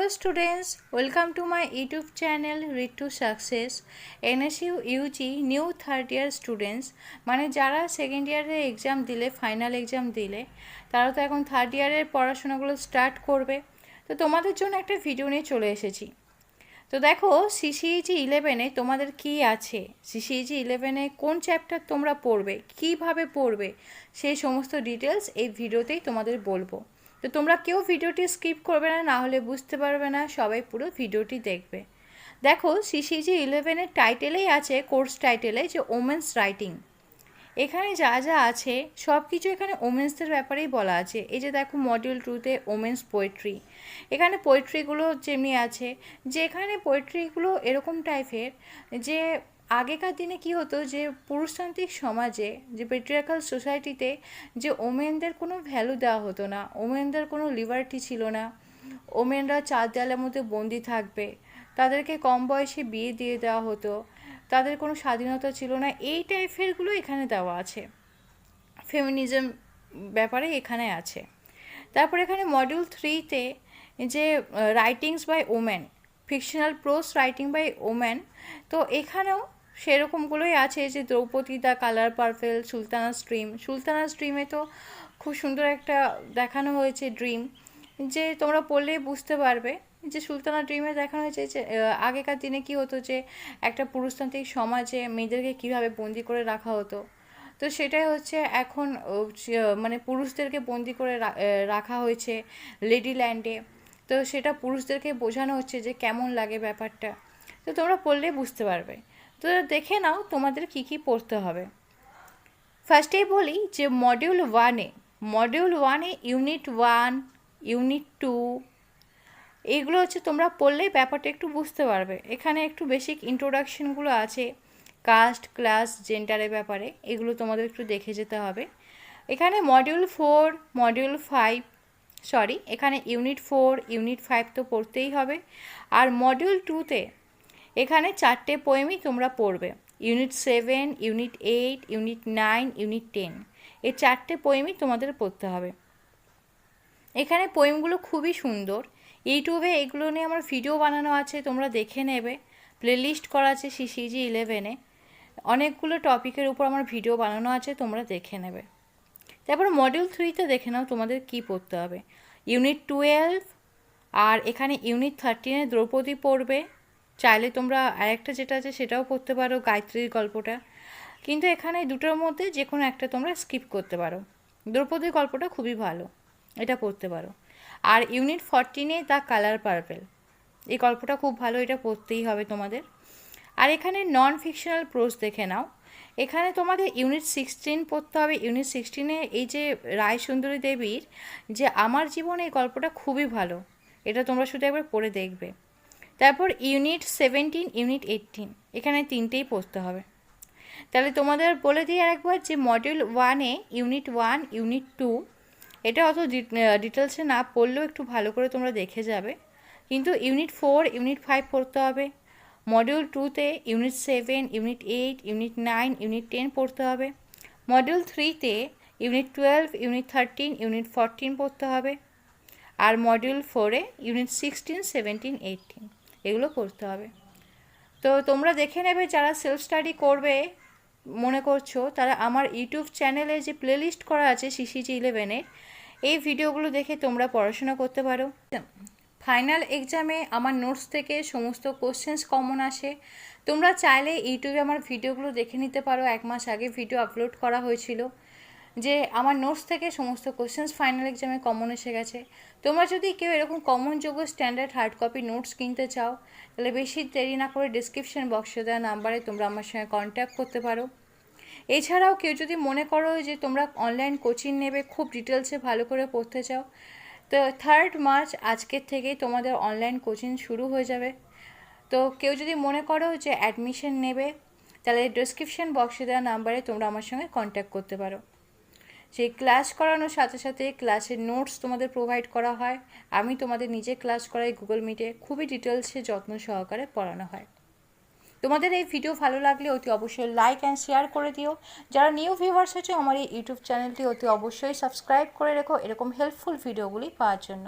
Hello students welcome to my YouTube channel read to success NSU UG new third year students মানে যারা second ইয়ারের exam দিলে final exam দিলে, তারা তো এখন থার্ড ইয়ারের পড়াশোনাগুলো স্টার্ট করবে। তো তোমাদের জন্য একটা ভিডিও নিয়ে চলে এসেছি। তো দেখো সিসিইজি ইলেভেনে তোমাদের কি আছে? সিসিইজি ইলেভেনে কোন চ্যাপ্টার তোমরা পড়বে? কীভাবে পড়বে? সেই সমস্ত ডিটেলস এই ভিডিওতেই তোমাদের বলব। তো তোমরা কেউ ভিডিওটি স্কিপ করবে না না হলে বুঝতে পারবে না, সবাই পুরো ভিডিওটি দেখবে। দেখো সিসিজি ইলেভেনের টাইটেলেই আছে, কোর্স টাইটেলে যে ওমেন্স রাইটিং। এখানে যা যা আছে সব কিছু এখানে ওমেন্সদের ব্যাপারেই বলা আছে। এই যে দেখো মডিউল টুতে ওমেন্স পোয়েট্রি এখানে পোয়েট্রিগুলো যেমনি আছে যে এখানে পোয়েট্রিগুলো এরকম টাইপের যে আগেকার দিনে কি হতো যে পুরুষতান্ত্রিক সমাজে, যে পেট্রিয়ার্কাল সোসাইটিতে যে ওমেনদের কোনো ভ্যালু দেওয়া হতো না ওমেনদের কোনো লিবার্টি ছিল না ওমেনরা চার দেয়ালের মধ্যে বন্দি থাকবে, তাদেরকে কম বয়সে বিয়ে দিয়ে দেওয়া হতো, তাদের কোনো স্বাধীনতা ছিল না, এই টাইপেরগুলো এখানে দেওয়া আছে। ফেমিনিজম ব্যাপারে এখানে আছে। তারপর এখানে মডিউল থ্রিতে যে writings by women fictional prose writing by women তো এখানেও সেরকমগুলোই আছে যে Draupadi the colour purple, Sultana dream. Sultana স্ট্রিমে তো খুব সুন্দর একটা দেখানো হয়েছে ড্রিম। যে তোমরা পড়লে বুঝতে পারবে যে সুলতানা ড্রিমে দেখানো হয়েছে যে আগেকার দিনে কি হতো যে, একটা পুরুষতান্ত্রিক সমাজে মেয়েদেরকে কীভাবে বন্দি করে রাখা হতো। তো সেটাই হচ্ছে এখন মানে পুরুষদেরকে বন্দি করে রাখা হয়েছে লেডি ল্যান্ডে তো সেটা পুরুষদেরকে বোঝানো হচ্ছে যে কেমন লাগে ব্যাপারটা। তো তোমরা পড়লে বুঝতে পারবে। তো দেখে নাও তোমাদের কি কি পড়তে হবে। ফার্স্টেই বলি যে মডিউল ওয়ানে মডিউল ওয়ানে ইউনিট ওয়ান ইউনিট টু এইগুলো হচ্ছে তোমরা পড়লে ব্যাপারটা একটু বুঝতে পারবে। এখানে একটু বেসিক ইন্ট্রোডাকশনগুলো আছে কাস্ট ক্লাস জেন্ডারের ব্যাপারে, এগুলো তোমাদের একটু দেখে যেতে হবে। এখানে module four module five sorry এখানে ইউনিট ফোর ইউনিট ফাইভ তো পড়তেই হবে। আর মডিউল টুতে এখানে চারটে পোয়েমই তোমরা পড়বে। Unit seven unit eight unit nine unit ten এই চারটে পোয়েমই তোমাদের পড়তে হবে। এখানে পোয়েমগুলো খুবই সুন্দর। ইউটিউবে এগুলো নিয়ে আমার ভিডিও বানানো আছে, তোমরা দেখে নেবে। প্লেলিস্ট করা আছে সিসিজি ইলেভেনে অনেকগুলো টপিকের উপর আমার ভিডিও বানানো আছে, তোমরা দেখে নেবে। তারপর মডিউল থ্রিতে দেখে নাও তোমাদের কি পড়তে হবে। ইউনিট টুয়েলভ আর এখানে ইউনিট থার্টিনে দ্রৌপদী পড়বে। চাইলে তোমরা আরেকটা যেটা আছে সেটাও পড়তে পারো গায়ত্রীর গল্পটা। কিন্তু এখানে দুটোর মধ্যে যে কোনো একটা তোমরা স্কিপ করতে পারো। দ্রৌপদীর গল্পটা খুবই ভালো, এটা পড়তে পারো। আর ইউনিট ফরটিনে দ্য কালার পার্পেল, এই গল্পটা খুব ভালো, এটা পড়তেই হবে তোমাদের। আর এখানে নন ফিকশনাল প্রোজ দেখে নাও। এখানে তোমাদের ইউনিট সিক্সটিন পড়তে হবে। ইউনিট সিক্সটিনে এই যে রায় সুন্দরী দেবীর যে আমার জীবনে এই গল্পটা খুবই ভালো, এটা তোমরা শুধু একবার পড়ে দেখবে। তারপর ইউনিট সেভেন্টিন, ইউনিট এইটিন এখানে তিনটেই পড়তে হবে। তাহলে তোমাদের বলে দিই আরেকবার যে মডিউল ওয়ানে ইউনিট ওয়ান ইউনিট টু এটা অত ডিটেলসে না পড়লেও একটু ভালো করে তোমরা দেখে যাবে। কিন্তু ইউনিট ফোর ইউনিট ফাইভ পড়তে হবে। মডিউল টুতে unit seven unit eight unit nine unit ten পড়তে হবে। মডিউল থ্রিতে unit twelve unit thirteen unit fourteen পড়তে হবে। আর মডিউল ফোরে ইউনিট সিক্সটিন সেভেন্টিন এইটিন এগুলো করতে হবে। তো তোমরা দেখে নেবে যারা সেলফ স্টাডি করবে, মনে করছ, তারা আমার ইউটিউব চ্যানেলে যে প্লেলিস্ট করা আছে সিসিজি ইলেভেনের এই ভিডিওগুলো দেখে তোমরা পড়াশোনা করতে পারো। ফাইনাল এক্সামে আমার নোটস থেকে সমস্ত কোশ্চেন্স কমন আসে। তোমরা চাইলে ইউটিউবে আমার ভিডিওগুলো দেখে নিতে পারো। এক মাস আগে ভিডিও আপলোড করা হয়েছিল। যে আমার নোটস থেকে সমস্ত কোশ্চেন্স ফাইনাল এক্সামে কমন এসে গেছে। তোমরা যদি কেউ এরকম কমন যোগ্য স্ট্যান্ডার্ড হার্ড কপি নোটস কিনতে চাও, তাহলে বেশি দেরি না করে ডিসক্রিপশন বক্সে দেওয়া নাম্বারে তোমরা আমার সঙ্গে কন্ট্যাক্ট করতে পারো। এছাড়াও কেউ যদি মনে করো যে তোমরা অনলাইন কোচিং নেবে, খুব ডিটেলসে ভালো করে পড়তে চাও, তো থার্ড মার্চ আজকের থেকেই তোমাদের অনলাইন কোচিং শুরু হয়ে যাবে। তো কেউ যদি মনে করো যে অ্যাডমিশন নেবে, তাহলে ডিসক্রিপশন বক্সে দেওয়া নাম্বারে তোমরা আমার সঙ্গে কন্ট্যাক্ট করতে পারো। সেই ক্লাস করানোর সাথে সাথে ক্লাসের নোটস তোমাদের প্রোভাইড করা হয়। আমি তোমাদের নিজে ক্লাস করাই গুগল মিটে খুবই ডিটেলসে যত্ন সহকারে পড়ানো হয়। তোমাদের এই ভিডিও ভালো লাগলে অতি অবশ্যই লাইক অ্যান্ড শেয়ার করে দিও। যারা নিউ ভিউয়ার্স আছে, আমার এই ইউটিউব চ্যানেলটি অতি অবশ্যই সাবস্ক্রাইব করে রেখো। এরকম হেল্পফুল ভিডিওগুলি পাওয়ার জন্য।